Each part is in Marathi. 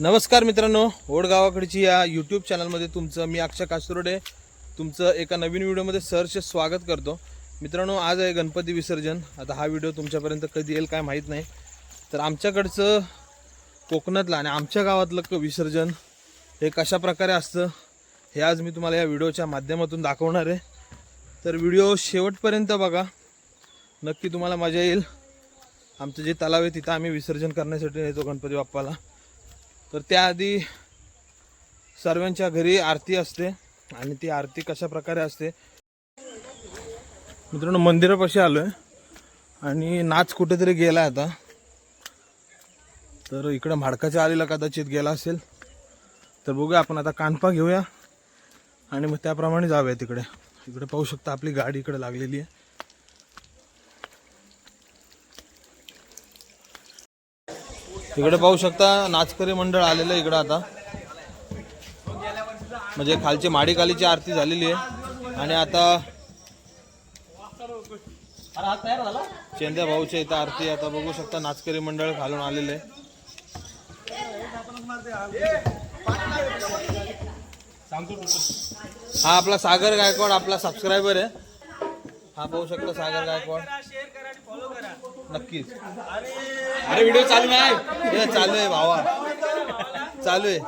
नमस्कार मित्रांनो ओडगावाकडची या यूट्यूब चॅनलमध्ये तुमचं मी अक्षय कासरोडे. तुमचं एका नवीन व्हिडिओमध्ये सहर्ष स्वागत करतो. मित्रांनो आज आहे गणपती विसर्जन. आता हा व्हिडिओ तुमच्यापर्यंत कधी येईल काय माहीत नाही. तर आमच्याकडचं कोकणातलं आणि आमच्या गावातलं क- विसर्जन हे कशा प्रकारे असतं हे आज मी तुम्हाला या व्हिडिओच्या माध्यमातून दाखवणार आहे. तर व्हिडिओ शेवटपर्यंत बघा. नक्की तुम्हाला मजा येईल. आमचं जे तलाव आहे तिथं आम्ही विसर्जन करण्यासाठी नेतो गणपती बाप्पाला. तर त्याआधी सर्वांच्या घरी आरती असते आणि ती आरती कशा प्रकारे असते? मित्रांनो मंदिरापाशी आलो आहे आणि नाच कुठेतरी गेला आता. तर इकडं म्हाडकाच्या आलेला कदाचित गेला असेल. तर बघूया आपण आता कानपा घेऊया. आणि मग त्याप्रमाणे जाऊया तिकडे. इकडे पाहू शकता आपली गाडी इकडे लागलेली आहे. तिकडे पाहू शकता नाचकरी मंडळ आलेलं आहे इकडं आता. म्हणजे खालची माडीकालीची आरती झालेली आहे. आणि आता चेंद्या भाऊच्या इथं आरती आता बघू शकता नाचकरी मंडळ घालून आलेले आहे. हा आपला सागर गायकवाड आपला सबस्क्रायबर आहे. हा पाहू शकता सागर गायकवाड. नक्कीच. अरे व्हिडिओ चालू नाही हे चालू आहे भावा. चालू आहे.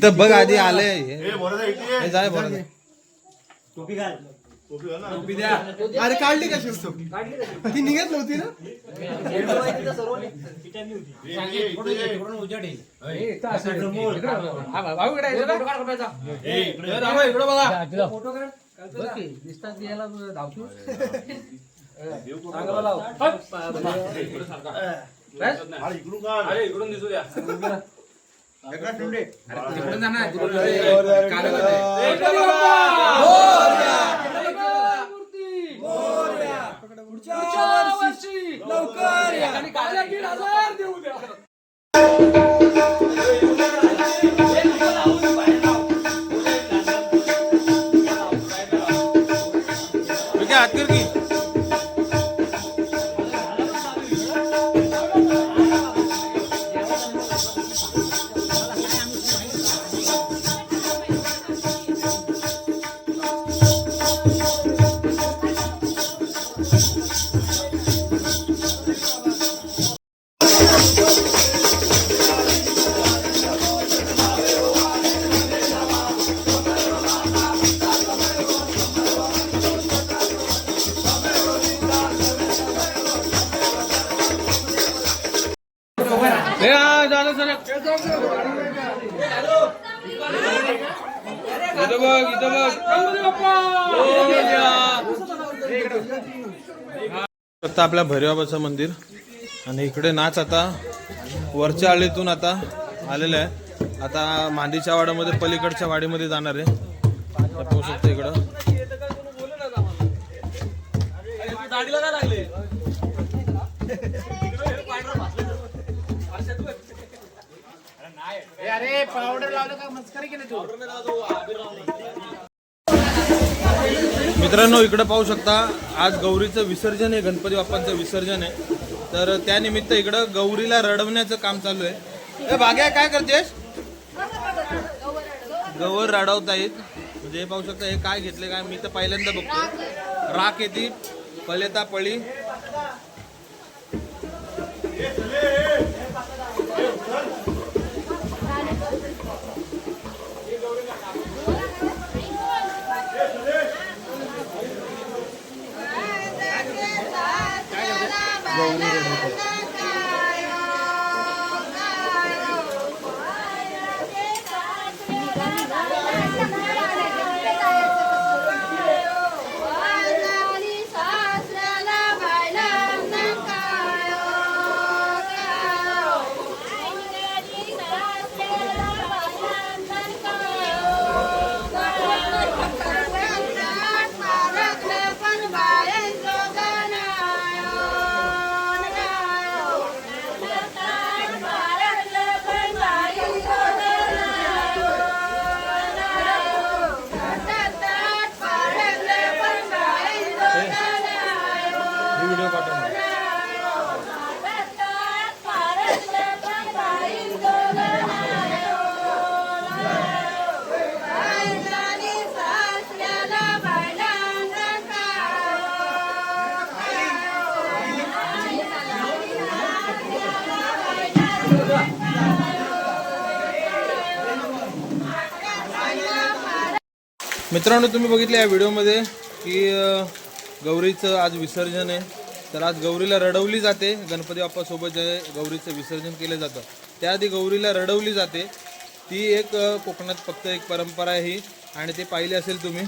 तिथं बघ आधी आलंय. हे. हे जाय बरं अरे काढली का शिवतो ती निघत नव्हती ना? ठीक आहे इथं बघ इथं बघ. फक्त आपल्या भैरवाबाचं मंदिर. आणि इकडे नाच आता वरच्या आळीतून आता आलेलं आहे. आता मांदीच्या वाड्यामध्ये पलीकडच्या वाडीमध्ये जाणार आहे. पाहू शकतो इकडं. अरे पावडर लावलं का? मस्करी केली तू. मित्रांनो इकडे पाहू शकता आज गौरीचं विसर्जन आहे गणपती बाप्पांचं विसर्जन आहे. तर त्यानिमित्त इकडं गौरीला रडवण्याचं काम चालू आहे. भाग्या काय करतेस? गौर रडवता येत. म्हणजे हे पाहू शकता हे काय घेतले काय? मी तर पहिल्यांदा बघतो राख येते पलेता पळी. मित्रांनो तुम्ही बघितलं या व्हिडिओमध्ये की गौरीचं आज विसर्जन आहे. तर आज गौरीला रडवली जाते. गणपती बाप्पासोबत जे गौरीचं विसर्जन केलं जातं. त्याआधी गौरीला रडवली जाते. ती एक कोकणात फक्त एक परंपरा आहे ही. आणि ते पाहिली असेल तुम्ही.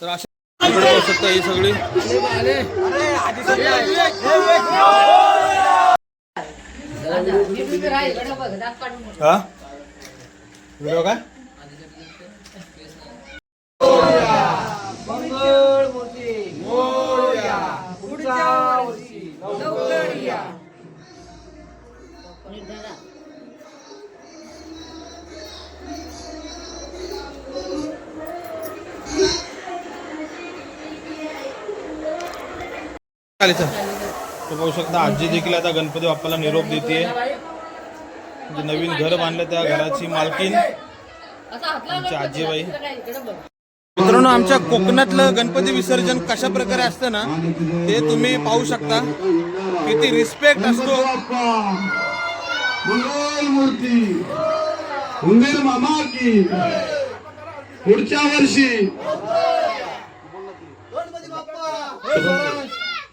तर अशा इकडे पाहू शकता ही सगळी. हा? व्हिडिओ काय? तर पाहू शकता आजी देखील आता गणपती बाप्पाला निरोप देते म्हणजे नवीन घर बांधलं त्या घराची मालकीन आमची आजीबाई. मित्रांनो आमच्या कोकणातलं गणपती विसर्जन कशा प्रकारे असतं ना ते तुम्ही पाहू शकता. किती रिस्पेक्ट असतो. मूर्ती उंदीर मामा की पुढच्या वर्षी.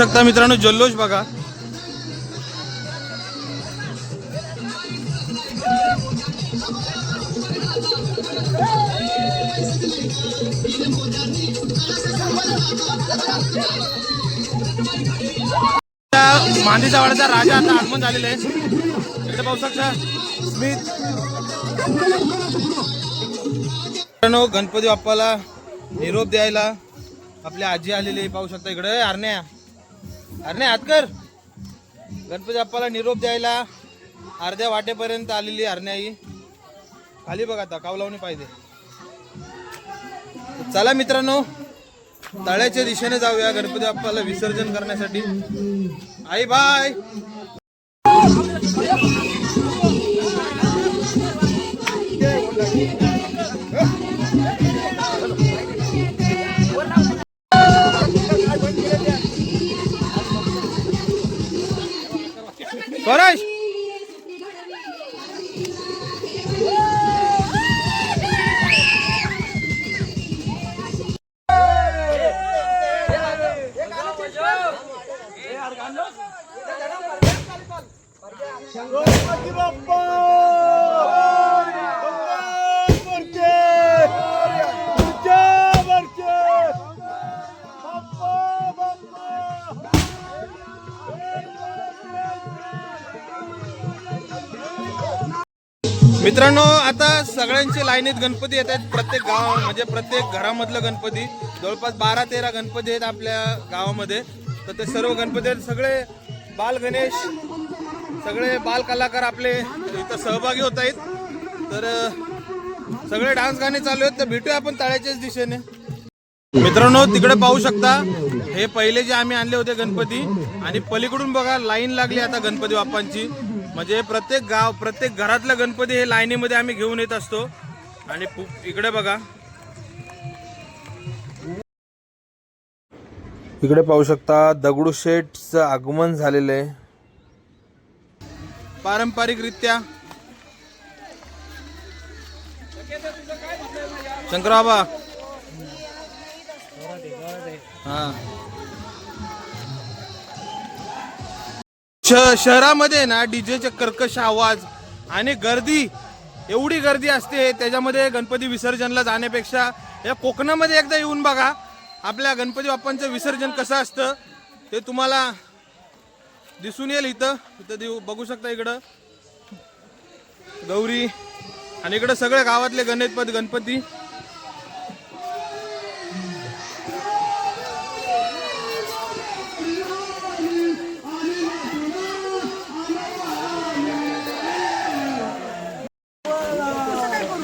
शकता मित्रांनो जल्लोष बघा. त्या वाड्याचा राजा आता आगमन झालेला आहे. इकडे पाहू शकता. स्मित मित्रांनो गणपती बाप्पाला निरोप द्यायला आपली आजी आलेली पाहू शकता इकडे अरण्या अरण्या हात कर गणपती बाप्पाला निरोप द्यायला अर्ध्या वाटेपर्यंत आलेली अरण्या ही खाली बघा आता कावलावणी पाहिजे. चला मित्रांनो तळ्याच्या दिशेने जाऊया गणपती बाप्पाला विसर्जन करण्यासाठी. आई बाय! Coragem! मित्रांनो आता सगळ्यांचे लाईनीत गणपती येत आहेत. प्रत्येक गाव म्हणजे प्रत्येक घरामधलं गणपती. जवळपास बारा तेरा गणपती आहेत आपल्या गावामध्ये. तर ते सर्व गणपती आहेत. सगळे बाल गणेश सगळे बाल कलाकार आपले इथं सहभागी होत आहेत. तर सगळे डान्स गाणे चालू आहेत. तर भेटूया आपण तळ्याच्याच दिशेने. मित्रांनो तिकडे पाहू शकता हे पहिले जे आम्ही आणले होते गणपती. आणि पलीकडून बघा लाईन लागली आता गणपती बाप्पांची. म्हणजे प्रत्येक गाव प्रत्येक घरातलं गणपती हे लाईनीमध्ये आम्ही घेऊन येत असतो. आणि इकडे बघा. इकडे पाहू शकता दगडूशेठचं आगमन झालेलं आहे. पारंपरिकरित्या. शंकर बाबा हा. शहरामध्ये ना डीजेचे कर्कश आवाज आणि गर्दी एवढी गर्दी असते त्याच्यामध्ये गणपती विसर्जनला जाण्यापेक्षा या कोकणामध्ये एकदा येऊन बघा आपल्या गणपती बाप्पांचं विसर्जन कसं असतं ते तुम्हाला दिसून येईल इथं. इथं देऊ बघू शकता इकडं. गौरी आणि इकडं सगळे गावातले गणपती गणपती.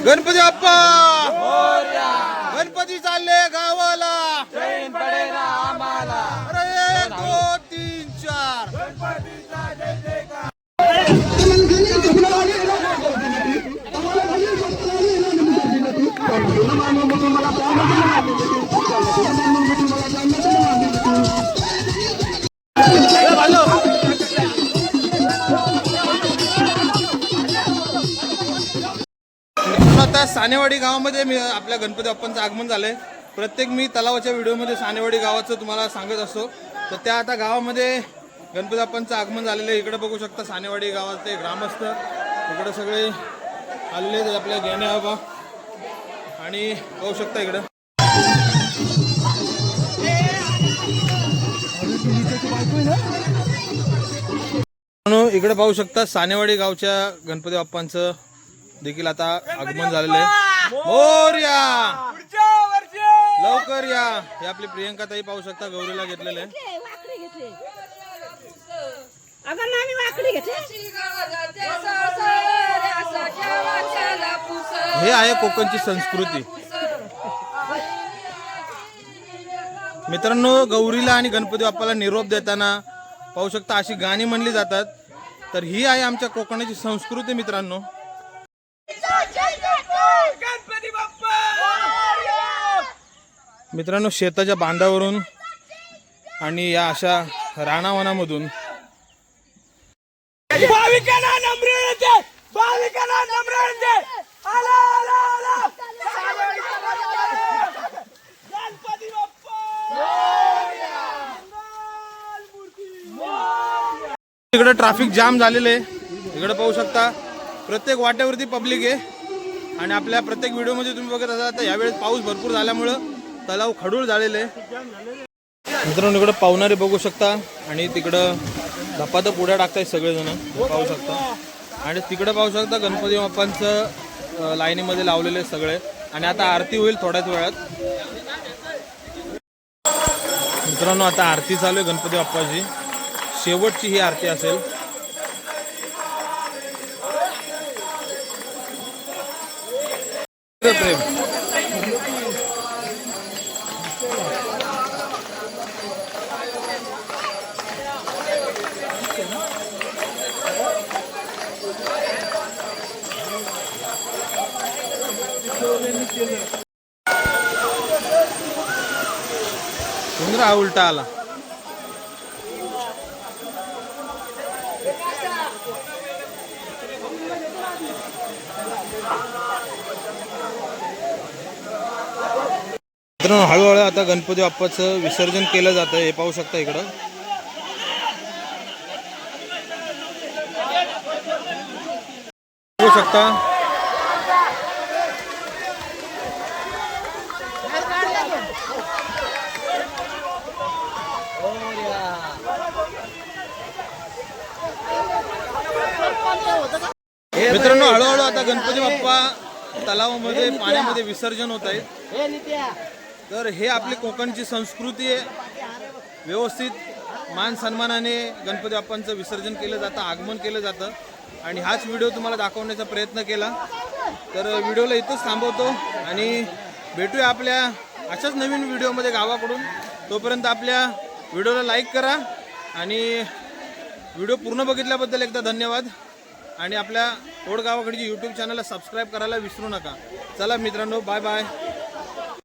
गणपती बाप्पा! गणपती चालले गावाला! अरे एक दोन तीन चार. मित्रांनो, सानेवाडी गावामध्ये मी आपल्या गणपती बाप्पांचं आगमन झालंय. प्रत्येक मी तलावाच्या व्हिडिओमध्ये सानेवाडी गावाचं तुम्हाला सांगत असतो. तर त्या आता गावामध्ये गणपती बाप्पांचं आगमन झालेलं आहे. इकडे बघू शकता सानेवाडी गावाचे ग्रामस्थ. इकडे सगळे आलेले आहेत आपल्या गेण्या बाबा. आणि पाहू शकता इकडं. इकडे पाहू शकता सानेवाडी गावच्या गणपती बाप्पांचं देखील आता आगमन झालेलं आहे. मोरया लवकर या. हे आपली प्रियंका ताई पाहू शकता गौरीला घेतलेले आहे. वाकडी घेतली. अगं नानी वाकडी घेतली. हे आहे कोकणची संस्कृती. मित्रांनो गौरीला आणि गणपती बाप्पाला निरोप देताना पाहू शकता अशी गाणी म्हणली जातात. तर ही आहे आमच्या कोकणाची संस्कृती मित्रांनो. मित्रांनो शेताच्या बांधावरून आणि या अशा राणावनामधून इकडे ट्रॅफिक जाम झालेलं आहे. इकडे पाहू शकता प्रत्येक वाट्यावरती पब्लिक आहे. आणि आपल्या प्रत्येक व्हिडिओमध्ये तुम्ही बघत असाल तर यावेळेस पाऊस भरपूर झाल्यामुळं तलाव खडूळ झालेले. मित्रांनो इकडे पावणारे बघू शकता आणि तिकडं धपाधप उड्या टाकताय सगळेजण पाहू शकता. आणि तिकडं पाहू शकता गणपती बाप्पांचं लाईनीमध्ये लावलेले सगळे. आणि आता आरती होईल थोड्याच वेळात. मित्रांनो आता आरती चालू आहे गणपती बाप्पाची. शेवटची ही आरती असेल. हा उलटा आला. हळूहळू आता गणपती बाप्पाचं विसर्जन केलं जातं हे पाहू शकता इकडं. पाहू शकता. मित्रांनो हळूहळू आता गणपती बाप्पा तलावामध्ये पाण्यामध्ये विसर्जन होत आहे. तर हे आपली कोकणची संस्कृती आहे. व्यवस्थित मान सन्मानाने गणपती बाप्पांचं विसर्जन केलं जातं आगमन केलं जातं. आणि हाच व्हिडिओ तुम्हाला दाखवण्याचा प्रयत्न केला. तर व्हिडिओला इथंच थांबवतो आणि भेटूया आपल्या अशाच नवीन व्हिडिओमध्ये गावाकडून. तोपर्यंत आपल्या व्हिडिओला लाईक करा आणि व्हिडिओ पूर्ण बघितल्याबद्दल एकदा धन्यवाद. आणि आपल्या ओढ गावाकडची यूट्यूब चॅनलला सबस्क्राईब करायला विसरू नका. चला मित्रांनो बाय बाय